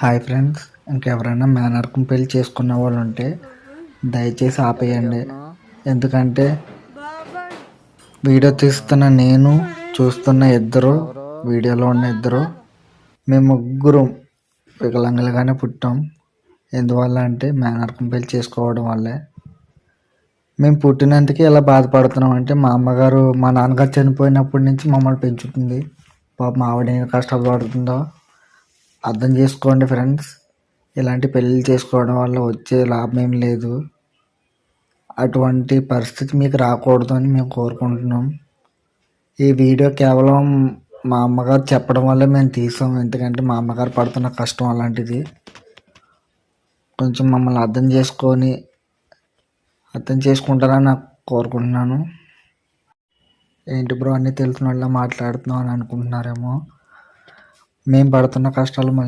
Hi friends ఇంకెవరైనా మేనర్కం పెళ్ళి చేసుకున్న వాళ్ళు ఉంటే దయచేసి ఆపేయండి. ఎందుకంటే వీడియో తీస్తున్న నేను చూస్తున్న ఇద్దరు వీడియోలో ఉన్న ఇద్దరు మేము ముగ్గురు వికలాంగులుగానే పుట్టాం. ఎందువల్ల అంటే మేనర్కం పెళ్ళి చేసుకోవడం వల్లే. మేము పుట్టినందుకే ఇలా బాధపడుతున్నాం అంటే మా అమ్మగారు మా నాన్నగారు చనిపోయినప్పటి నుంచి మమ్మల్ని పెంచుతుంది. పాప ఆవిడ కష్టాలు పడుతుందో అర్థం చేసుకోండి ఫ్రెండ్స్. ఇలాంటి పెళ్ళిళ్ళు చేసుకోవడం వల్ల వచ్చే లాభం ఏం లేదు. అటువంటి పరిస్థితి మీకు రాకూడదు అని మేము కోరుకుంటున్నాం. ఈ వీడియో కేవలం మా అమ్మగారు చెప్పడం వల్ల మేము తీసాం. ఎందుకంటే మా అమ్మగారు పడుతున్న కష్టం అలాంటిది. కొంచెం మమ్మల్ని అర్థం చేసుకొని అర్థం చేసుకుంటారని నాకు కోరుకుంటున్నాను. ఏంటి బ్రో అన్నీ తెలిసిన వాళ్ళ మాట్లాడుతున్నాం అని అనుకుంటున్నారేమో. మేము పడుతున్న కష్టాలు మళ్ళీ